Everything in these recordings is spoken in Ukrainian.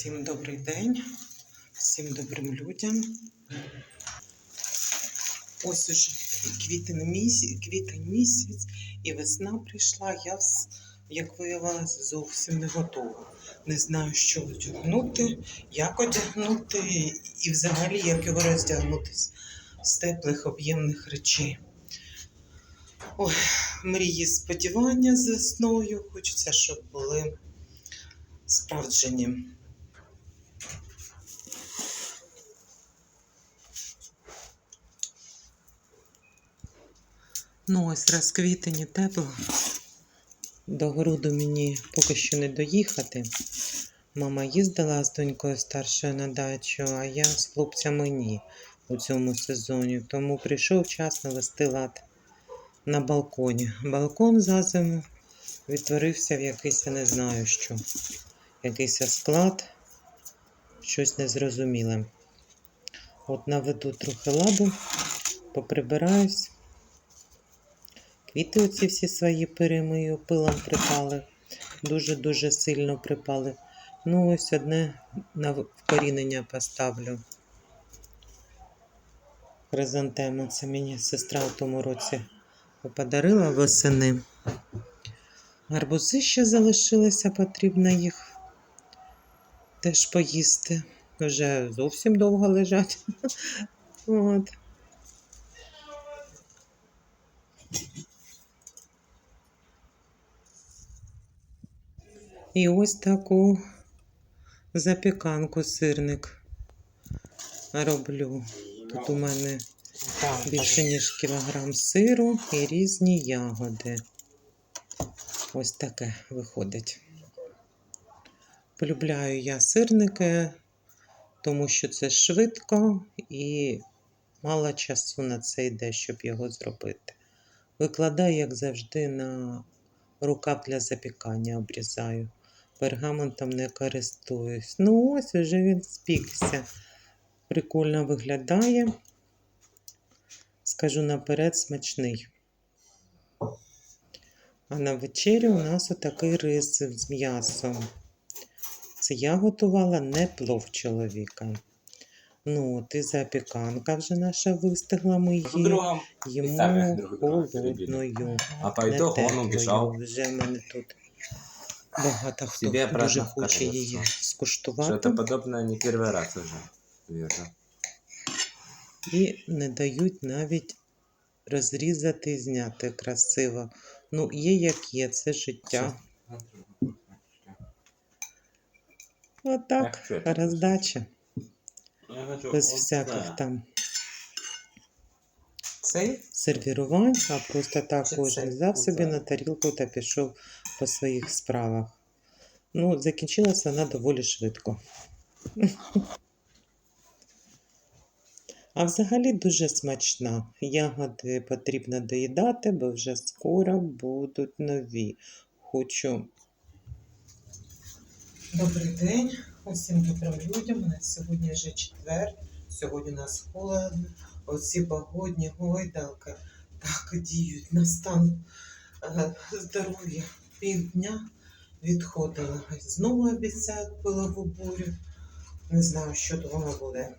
Всім добрий день, всім добрим людям. Ось уже квітень місяць, квітень місяць, і весна прийшла. Я, як виявилось, зовсім не готова. Не знаю, що одягнути, як одягнути і взагалі як його роздягнутись з теплих об'ємних речей. Ой, мрії, сподівання з весною. Хочеться, щоб були справджені. Ну, ось раз квітень і тепло. До городу мені поки що не доїхати. Мама їздила з донькою старшою на дачу, а я з хлопцями ні у цьому сезоні. Тому прийшов час навести лад на балконі. Балкон за зиму відтворився в якийсь, я не знаю що, якийсь склад, щось незрозуміле. От наведу трохи ладу, поприбираюсь. Квіти оці всі свої перемию, пилом припали. Дуже-дуже сильно припали. Ну, ось одне на вкорінення поставлю. Хризантему. Це мені сестра в тому році подарила восени. Гарбузи ще залишилися, потрібно їх теж поїсти. Вже зовсім довго лежать. От. І ось таку запіканку сирник роблю. Тут у мене більше ніж кілограм сиру і різні ягоди. Ось таке виходить. Полюбляю я сирники, тому що це швидко і мало часу на це йде, щоб його зробити. Викладаю, як завжди, на рукав для запікання обрізаю. Пергаментом не користуюсь. Ну, ось уже він спікся. Прикольно виглядає. Скажу наперед, смачний. А на вечерю у нас отакий рис з м'ясом. Це я готувала не плов чоловіка. Ну, от і запіканка вже наша вистигла, ми її другу холодною. А по не итогу он Вже в мене тут багато хто Себе дуже хоче її скуштувати это подобное не первый раз уже. Вижу. і не дають навіть розрізати і зняти красиво. Ну, є як є, це життя. Отак, це? роздача. Я хочу Без всяких там Цей? сервірувань, а просто так Чи кожен взяв собі на тарілку та пішов по своїх справах. Ну, закінчилася вона доволі швидко. А взагалі дуже смачна. Ягоди потрібно доїдати, бо вже скоро будуть нові. Хочу. Добрий день усім добрим людям. У нас сьогодні вже четвер. Сьогодні у нас холодно. Оці погодні гойдалки так діють на стан е, здоров'я. Півдня відходила. Знову обіцяють пилову бурю. Не знаю, що то воно буде.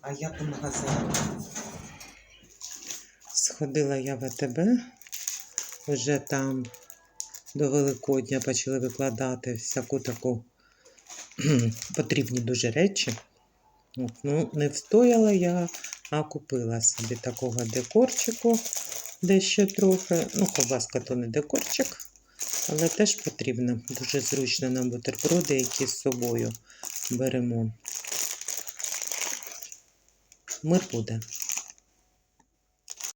А я по магазину. Сходила я в АТБ. Вже там до Великодня почали викладати всяку таку потрібні дуже речі. От, ну, не встояла я, а купила собі такого декорчику дещо трохи. Ну, ковбаска то не декорчик, але теж потрібно. Дуже зручно на бутерброди, які з собою беремо. Мир буде.